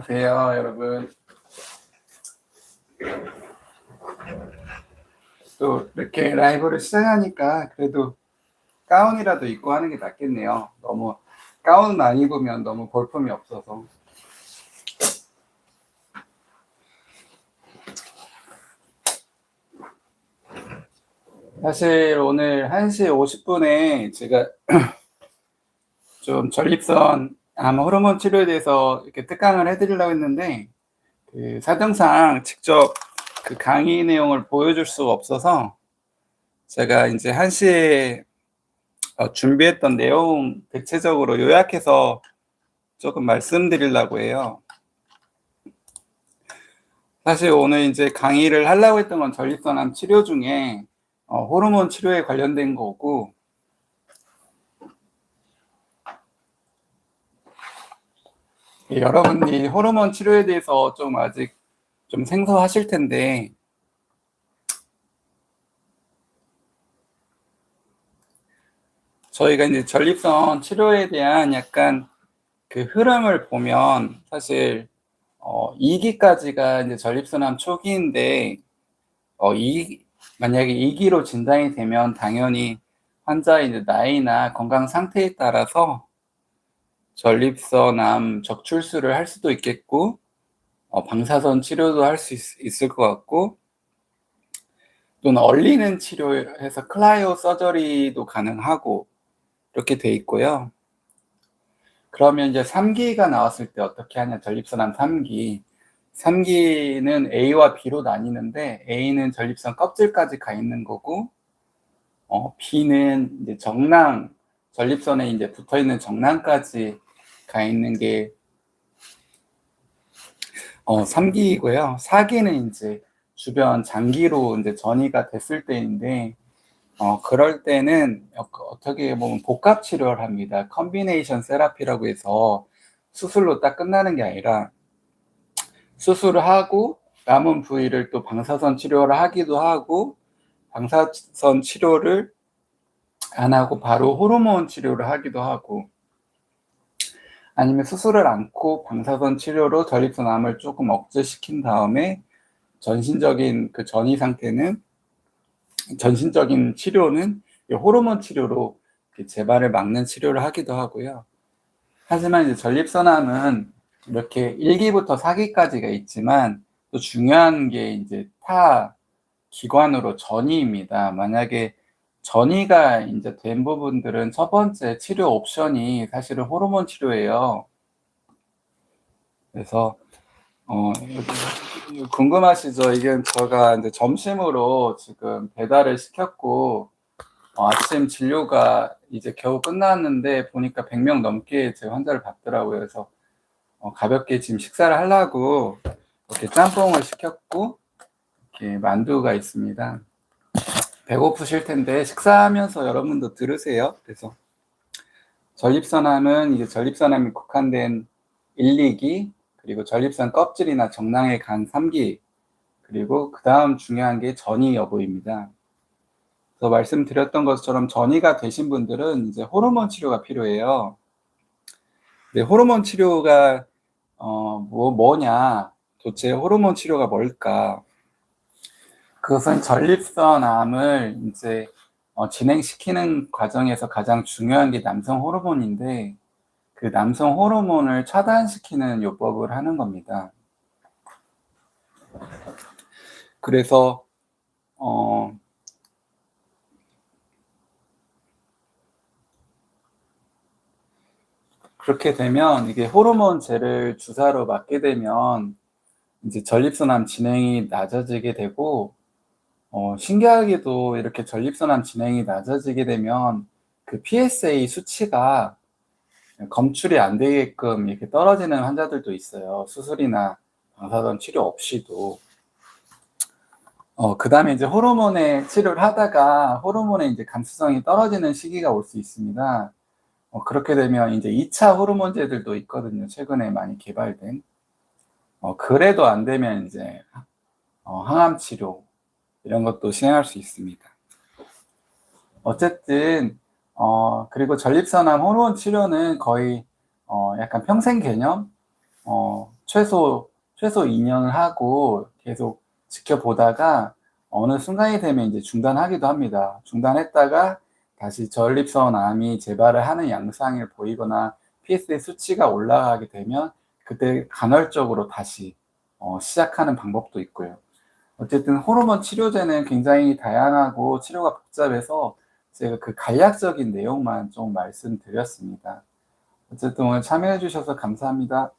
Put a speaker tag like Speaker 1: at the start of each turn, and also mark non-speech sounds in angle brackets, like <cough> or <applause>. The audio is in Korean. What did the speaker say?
Speaker 1: 안녕하세요, 여러분. 또 이렇게 라이브를 시작하니까 그래도 가운이라도 입고 하는 게 낫겠네요. 너무 가운 안 입으면 너무 볼품이 없어서. 사실 오늘 1시 50분에 제가 <clears throat> 좀 전립선 암 호르몬 치료에 대해서 이렇게 특강을 해드리려고 했는데 그 사정상 직접 그 강의 내용을 보여줄 수가 없어서 제가 이제 1시에 어, 준비했던 내용 대체적으로 요약해서 조금 말씀드리려고 해요. 사실 오늘 이제 강의를 하려고 했던 건 전립선암 치료 중에 어, 호르몬 치료에 관련된 거고 예, 여러분이 호르몬 치료에 대해서 좀 아직 좀 생소하실 텐데. 저희가 이제 전립선 치료에 대한 약간 그 흐름을 보면 사실 어 2기까지가 이제 전립선암 초기인데 어 이, 만약에 2기로 진단이 되면 당연히 환자의 이제 나이나 건강 상태에 따라서 전립선암 적출수를 할 수도 있겠고 어, 방사선 치료도 할 수 있을 것 같고 또는 얼리는 치료해서 클라이오 서저리도 가능하고 이렇게 돼 있고요. 그러면 이제 3기가 나왔을 때 어떻게 하냐 전립선암 3기 3기는 A와 B로 나뉘는데 A는 전립선 껍질까지 가 있는 거고 어, B는 이제 정낭 전립선에 이제 붙어 있는 정낭까지 가 있는 게 어, 3기이고요. 4기는 이제 주변 장기로 이제 전이가 됐을 때인데 어, 그럴 때는 어떻게 보면 복합 치료를 합니다. 컨비네이션 세라피라고 해서 수술로 딱 끝나는 게 아니라 수술을 하고 남은 부위를 또 방사선 치료를 하기도 하고 방사선 치료를 안 하고 바로 호르몬 치료를 하기도 하고 아니면 수술을 않고 방사선 치료로 전립선암을 조금 억제시킨 다음에 전신적인 그 전이 상태는 전신적인 치료는 호르몬 치료로 재발을 막는 치료를 하기도 하고요. 하지만 이제 전립선암은 이렇게 1기부터 4기까지가 있지만 또 중요한 게 이제 타 기관으로 전이입니다. 만약에 전이가 이제 된 부분들은 첫 번째 치료 옵션이 사실은 호르몬 치료예요. 그래서 어 궁금하시죠? 이게 제가 이제 점심으로 지금 배달을 시켰고 어, 아침 진료가 이제 겨우 끝났는데 보니까 100명 넘게 제 환자를 받더라고요. 그래서 어, 가볍게 지금 식사를 하려고 이렇게 짬뽕을 시켰고 이렇게 만두가 있습니다. 배고프실 텐데 식사하면서 여러분도 들으세요. 그래서 전립선암은 이제 전립선암이 국한된 1, 2기 그리고 전립선 껍질이나 정낭에 간 3기 그리고 그 다음 중요한 게 전이 여부입니다. 그래서 말씀드렸던 것처럼 전이가 되신 분들은 이제 호르몬 치료가 필요해요. 네, 호르몬 치료가 어, 뭐, 뭐냐 도대체 호르몬 치료가 뭘까 그것은 전립선 암을 이제 어, 진행시키는 과정에서 가장 중요한 게 남성 호르몬인데 그 남성 호르몬을 차단시키는 요법을 하는 겁니다. 그래서 어, 그렇게 되면 이게 호르몬제를 주사로 맞게 되면 이제 전립선암 진행이 낮아지게 되고 어, 신기하게도 이렇게 전립선암 진행이 낮아지게 되면 그 PSA 수치가 검출이 안 되게끔 이렇게 떨어지는 환자들도 있어요. 수술이나 방사선 치료 없이도. 어, 그 다음에 이제 호르몬의 치료를 하다가 호르몬의 이제 감수성이 떨어지는 시기가 올 수 있습니다. 어, 그렇게 되면 이제 2차 호르몬제들도 있거든요. 최근에 많이 개발된. 어, 그래도 안 되면 이제 어, 항암 치료 이런 것도 시행할 수 있습니다. 어쨌든 어, 그리고 전립선암 호르몬 치료는 거의 어, 약간 평생 개념 어, 최소 최소 2년을 하고 계속 지켜보다가 어느 순간이 되면 이제 중단하기도 합니다. 중단했다가 다시 전립선 암이 재발을 하는 양상을 보이거나 PSA 수치가 올라가게 되면 그때 간헐적으로 다시 어, 시작하는 방법도 있고요. 어쨌든 호르몬 치료제는 굉장히 다양하고 치료가 복잡해서 제가 그 간략적인 내용만 좀 말씀드렸습니다. 어쨌든 오늘 참여해 주셔서 감사합니다.